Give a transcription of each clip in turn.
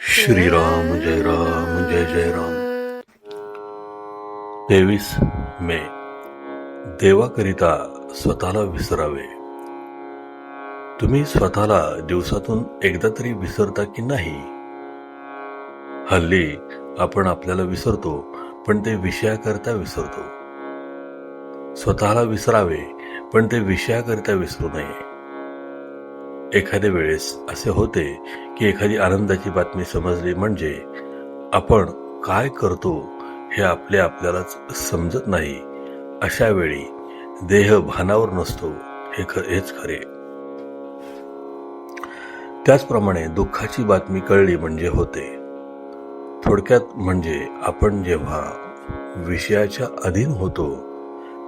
श्रीराम जय राम जय जय राम। तेवीस मे। देवाकरिता स्वतःला विसरावे। तुम्ही स्वतःला दिवसातून एकदा तरी विसरता की नाही? हल्ली आपण आपल्याला विसरतो पण ते विषयाकरता विसरतो. स्वतःला विसरावे पण ते विषयाकरिता विसरू नये. एखाद्या वेळेस असे होते की एखादी आनंदाची बातमी समजली म्हणजे आपण काय करतो हे आपले आपल्यालाच समजत नाही. अशा वेळी देह भानावर नसतो हे ख हेच खरे. त्याचप्रमाणे दुःखाची बातमी कळली म्हणजे होते. थोडक्यात म्हणजे आपण जेव्हा विषयाच्या अधीन होतो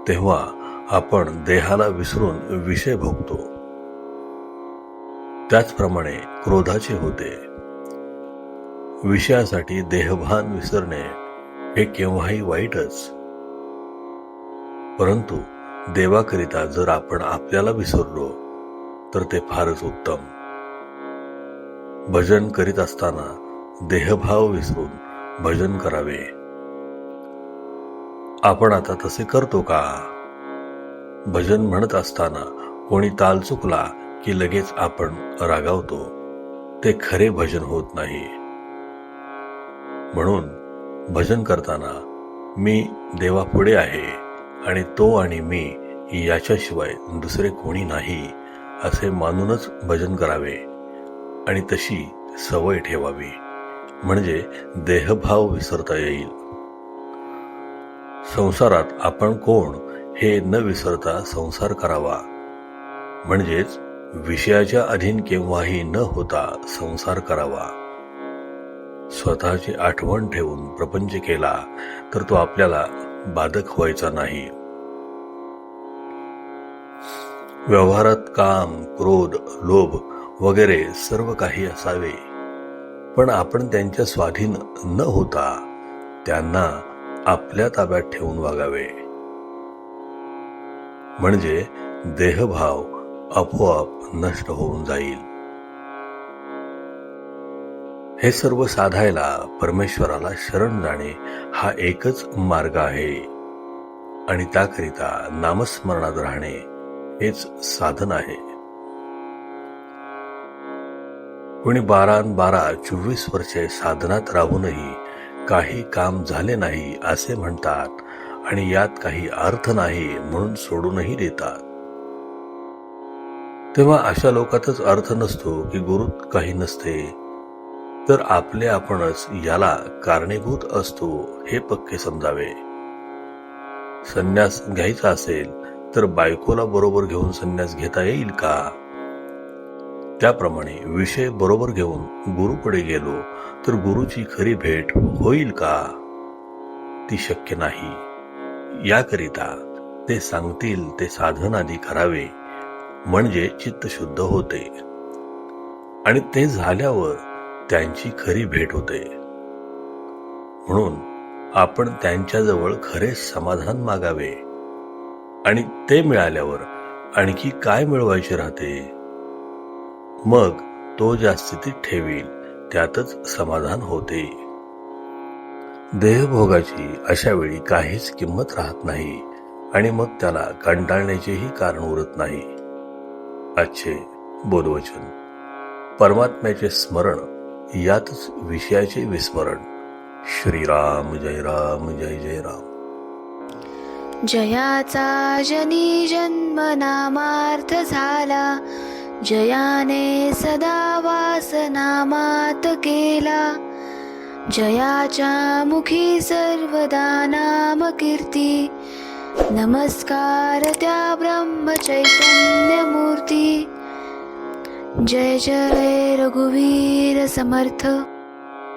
तेव्हा आपण देहाला विसरून विषय भोगतो. त्याचप्रमाणे क्रोधाचे होते. विषयासाठी देहभान विसरणे हे केव्हाही वाईटच. परंतु देवाकरिता जर आपण आपल्याला विसरलो तर ते फारच उत्तम. भजन करीत असताना देहभाव विसरून भजन करावे. आपण आता तसे करतो का? भजन म्हणत असताना कोणी ताल चुकला की लगेच आपण रागावतो. ते खरे भजन होत नाही. म्हणून भजन करताना मी देवापुढे आहे आणि तो आणि मी याच्याशिवाय दुसरे कोणी नाही असे मानूनच भजन करावे आणि तशी सवय ठेवावी. म्हणजे देहभाव विसरता येईल. संसारात आपण कोण हे न विसरता संसार करावा. म्हणजेच विषयाच्या अधीन केव्हाही न होता संसार करावा. स्वतःची आठवण ठेवून प्रपंच केला तर तो आपल्याला बाधक व्हायचा नाही. व्यवहारात काम क्रोध लोभ वगैरे सर्व काही असावे. पण आपण त्यांच्या स्वाधीन न होता त्यांना आपल्या ताब्यात ठेवून वागावे. म्हणजे देहभाव आपोआप नष्ट होऊन जाईल. हे सर्व साधायला परमेश्वराला शरण जाणे हा एकच मार्ग आहे. आणि त्याकरिता नामस्मरणात राहणे हेच साधन आहे. कोणी बारा बारा चोवीस वर्षे साधनात राहूनही काही काम झाले नाही असे म्हणतात. आणि यात काही अर्थ नाही म्हणून सोडूनही देतात. तेव्हा अशा लोकातच अर्थ नसतो की गुरुत काही नसते. तर आपले आपणच याला कारणीभूत असतो हे पक्के समजावे. संन्यास घ्यायचा असेल तर बायकोला बरोबर घेऊन संन्यास घेता येईल का? त्याप्रमाणे विषय बरोबर घेऊन गुरुकडे गेलो तर गुरुची खरी भेट होईल का? ती शक्य नाही. याकरिता ते सांगतील ते साधन आधी करावे म्हणजे चित्त शुद्ध होते. आणि ते झाल्यावर त्यांची खरी भेट होते. म्हणून आपण त्यांच्याजवळ खरे समाधान मागावे. आणि ते मिळाल्यावर आणखी काय मिळवायचे राहते? मग तो ज्या स्थितीत ठेवील त्यातच समाधान होते. देहभोगाची अशा वेळी काहीच किंमत राहत नाही आणि मग त्याला कंटाळण्याचेही कारण उरत नाही. अच्छे बोधवचन. परमात्म्याचे स्मरण यातच विषयाचे विस्मरण. श्रीराम जय राम जय जय राम. जयाचा जनी जन्म नामार्थ झाला. जयाने सदा वास नामात केला. जयाच्या मुखी सर्वदा नाम कीर्ती। नमस्कार त्या ब्रह्म चैतन्य मूर्ती जय जय रघुवीर समर्थ।